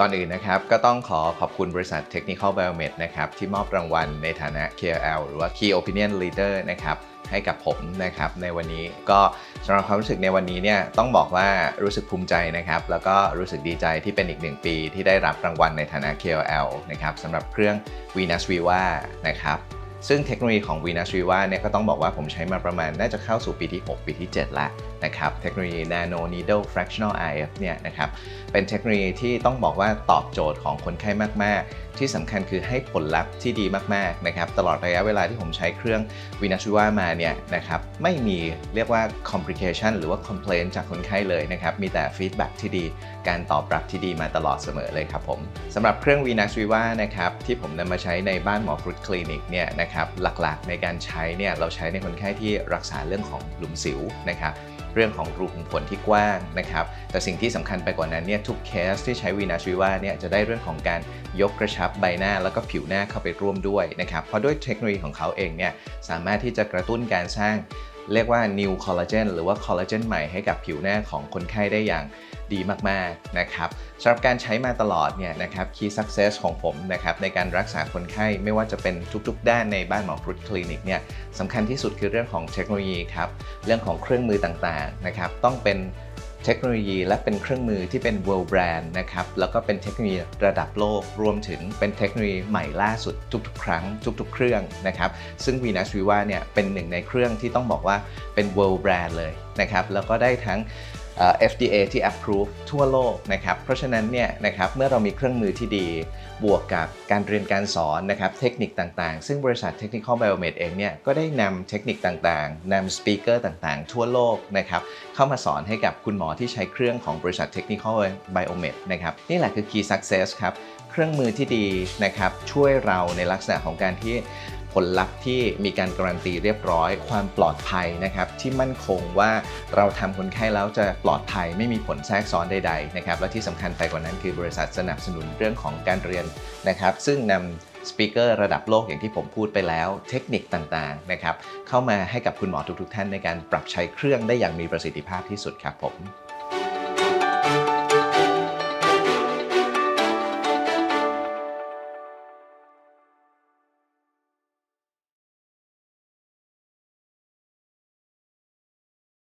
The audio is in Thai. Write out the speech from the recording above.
ก่อนอื่นนะครับ ก็ต้องขอขอบคุณบริษัท Technical Biomed นะครับ ที่มอบรางวัลในฐานะ KOL หรือว่า Key Opinion Leader นะครับให้กับผมนะครับในวันนี้ก็สำหรับความรู้สึกในวันนี้เนี่ยต้องบอกว่ารู้สึกภูมิใจนะครับ แล้วก็รู้สึกดีใจที่เป็นอีกหนึ่งปีที่ได้รับรางวัลในฐานะ KOL นะครับสำหรับเครื่อง Venus Viva นะครับ ซึ่งเทคโนโลยีของ Venus Viva เนี่ยก็ต้องบอกว่าผมใช้มาประมาณน่าจะเข้าสู่ปีที่ 6 ปีที่ 7 แล้วนะครับ เทคโนโลยี Nano Needle Fractional IF เนี่ยนะครับ เป็นเทคโนโลยีที่ต้องบอกว่าตอบโจทย์ของคนไข้มาก ๆ ที่สำคัญคือให้ผลลัพธ์ที่ดีมาก ๆ นะครับ ตลอดระยะเวลาที่ผมใช้เครื่อง Venus Viva มาเนี่ยนะครับ ไม่มีเรียกว่า complication หรือว่า complaint จากคนไข้เลยนะครับ มีแต่ feedback ที่ดี การตอบรับที่ดีมาตลอดเสมอเลยครับผมสำหรับเครื่อง Venus Viva นะครับที่ผมนำมาใช้ในบ้านหมอฟรุตคลินิกเนี่ยนะครับหลักๆ ในการใช้เนี่ยเราใช้ในคนไข้ที่รักษาเรื่องของหลุมสิวนะครับเรื่องของรูขุมขนที่กว้างนะครับ แต่สิ่งที่สำคัญไปกว่านั้นเนี่ยทุกเคสที่ใช้วีนาชีว่าเนี่ยจะได้เรื่องของการยกกระชับใบหน้าแล้วก็ผิวหน้าเข้าไปร่วมด้วยนะครับ เพราะด้วยเทคโนโลยีของเขาเองเนี่ยสามารถที่จะกระตุ้นการสร้าง เรียกว่า new collagen หรือว่าคอลลาเจนใหม่ให้กับผิวหน้าของคนไข้ได้อย่างดีมากๆนะครับสำหรับการใช้มาตลอดเนี่ยนะครับ key success ของผมนะครับในการรักษาคนไข้ไม่ว่าจะเป็นทุกๆ ด้านในบ้านหมอฟรุตคลินิกเนี่ยสำคัญที่สุดคือเรื่องของเทคโนโลยีครับ เรื่องของเครื่องมือต่างๆนะครับต้องเป็น เทคโนโลยีและเป็นเครื่องมือที่เป็น world brand นะครับ แล้วก็เป็นเทคโนโลยีระดับโลก รวมถึงเป็นเทคโนโลยีใหม่ล่าสุดทุกๆ ครั้ง ทุกๆ เครื่องนะครับ ซึ่ง Venus Viva เนี่ยเป็นหนึ่งในเครื่องที่ต้องบอกว่าเป็น world brand เลยนะครับ แล้วก็ได้ทั้ง FDA ที่ approve ทั่วโลกนะครับ เพราะฉะนั้นเนี่ยนะครับเมื่อเรามีเครื่องมือที่ดี บวกกับการเรียนการสอนนะครับเทคนิคต่างๆ ซึ่งบริษัท Technical Biomed เองเนี่ยก็ได้นำเทคนิคต่างๆนำสปีกเกอร์ต่างๆ ทั่วโลกนะครับเข้ามาสอนให้กับคุณหมอที่ใช้เครื่องของบริษัท Technical Biomed นะครับนี่แหละคือ Key Success ครับ เครื่องมือที่ดีนะครับช่วยเราในลักษณะของการที่ ผลลัพธ์ที่มีการการันตีเรียบร้อย ความปลอดภัยนะครับที่มั่นคงว่าเราทำคนไข้แล้วจะปลอดภัยไม่มีผลแทรกซ้อนใดๆนะครับและที่สำคัญไปกว่านั้นคือบริษัทสนับสนุนเรื่องของการเรียนนะครับ ซึ่งนำสปีกเกอร์ระดับโลกอย่างที่ผมพูดไปแล้ว เทคนิคต่างๆนะครับเข้ามาให้กับคุณหมอทุกๆ ท่านในการปรับใช้เครื่องได้อย่างมีประสิทธิภาพที่สุดครับผม